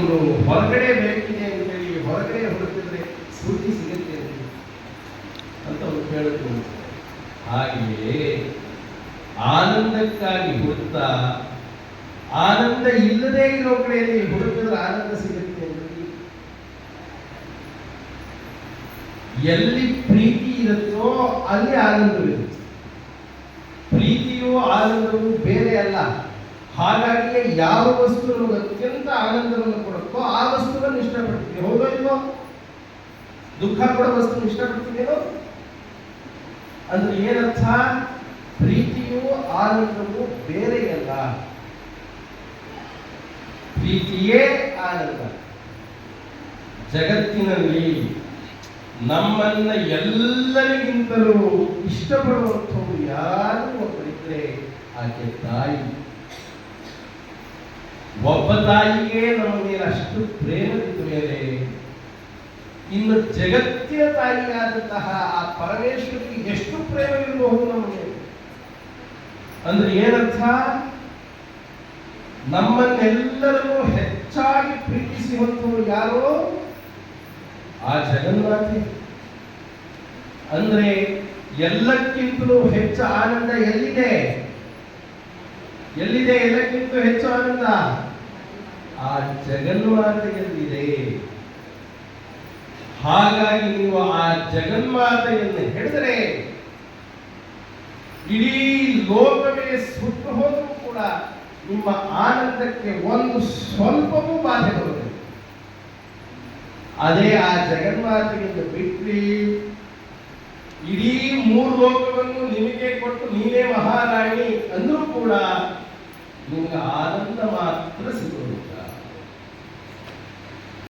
ಒಂದು ಹೊರಗಡೆ ಬೇಕಿದೆ ಅಂತೇಳಿ ಹೊರಗಡೆ ಹುಡುಕಿದ್ರೆ ಸ್ಫೂರ್ತಿ ಸಿಗುತ್ತೆ ಅಂತ ಹೇಳುತ್ತೆ ಹಾಗೆಯೇ ಆನಂದಕ್ಕಾಗಿ ಹುಡುಕ್ತಾ, ಆನಂದ ಇಲ್ಲದೇ ಇರೋ ಕಡೆಯಲ್ಲಿ ಹುಡುಕಿದ್ರೆ ಆನಂದ ಸಿಗುತ್ತೆ ಎಲ್ಲಿ ಪ್ರೀತಿ ಇರುತ್ತೋ ಅಲ್ಲಿ ಆನಂದವಿರುತ್ತೆ. ಪ್ರೀತಿಯು ಆನಂದವು ಬೇರೆ ಅಲ್ಲ. ಹಾಗಾಗಿಯೇ ಯಾವ ವಸ್ತು ನಮಗೆ ಅತ್ಯಂತ ಆನಂದವನ್ನು ಕೊಡುತ್ತೋ ಆ ವಸ್ತುವನ್ನು ಇಷ್ಟಪಡ್ತೀವಿ. ಹೌದೋ ಇಲ್ವೋ? ದುಃಖ ಕೊಡೋ ವಸ್ತು ಇಷ್ಟಪಡ್ತೀವೇನೋ ಅಂದ್ರೆ ಏನರ್ಥ? ಪ್ರೀತಿಯು ಆನಂದವು ಬೇರೆಯಲ್ಲ. ಪ್ರೀತಿಯೇ ಆನಂದ. ಜಗತ್ತಿನಲ್ಲಿ ನಮ್ಮನ್ನ ಎಲ್ಲರಿಗಿಂತಲೂ ಇಷ್ಟಪಡುವಂಥವು ಯಾರು ಒಬ್ಬರಿದ್ರೆ ಆಕೆ ತಾಯಿ. ಒಬ್ಬ ತಾಯಿಗೆ ನಮ್ಮ ಮೇಲೆ ಅಷ್ಟು ಪ್ರೇಮದ ಮೇಲೆ, ಇನ್ನು ಜಗತ್ತಿನ ತಾಯಿಯಾದಂತಹ ಆ ಪರಮೇಶ್ವರಿಗೆ ಎಷ್ಟು ಪ್ರೇಮವಿರಬಹುದು ಮೇಲೆ? ಅಂದ್ರೆ ಏನರ್ಥ? ನಮ್ಮನ್ನೆಲ್ಲರನ್ನು ಹೆಚ್ಚಾಗಿ ಪ್ರೀತಿಸುವಂಥವ್ರು ಯಾರೋ? ಆ ಜಗನ್ಮಾತೆ. ಅಂದ್ರೆ ಎಲ್ಲಕ್ಕಿಂತಲೂ ಹೆಚ್ಚು ಆನಂದ ಎಲ್ಲಿದೆ? ಎಲ್ಲಿದೆ ಎಲ್ಲಕ್ಕಿಂತ ಹೆಚ್ಚು ಆನಂದ? ಆ ಜಗನ್ಮಾತೆಯಲ್ಲಿದೆ. ಹಾಗಾಗಿ ನೀವು ಆ ಜಗನ್ಮಾತೆಯನ್ನು ಹೇಳಿದರೆ ಇಡೀ ಲೋಕವೇ ಸುಟ್ಟು ಹೋದರೂ ಕೂಡ ನಿಮ್ಮ ಆನಂದಕ್ಕೆ ಒಂದು ಸ್ವಲ್ಪವೂ ಬಾಧೆ ಬರುತ್ತೆ ಅದೇ ಆ ಜಗನ್ಮಾತೆಯಿಂದ ಬಿಟ್ರಿ ಇಡೀ ಮೂರು ಲೋಕವನ್ನು ನಿಮಗೆ ಕೊಟ್ಟು ನೀನೇ ಮಹಾರಾಣಿ ಅಂದರೂ ಕೂಡ ನಿಮ್ಗೆ ಆನಂದ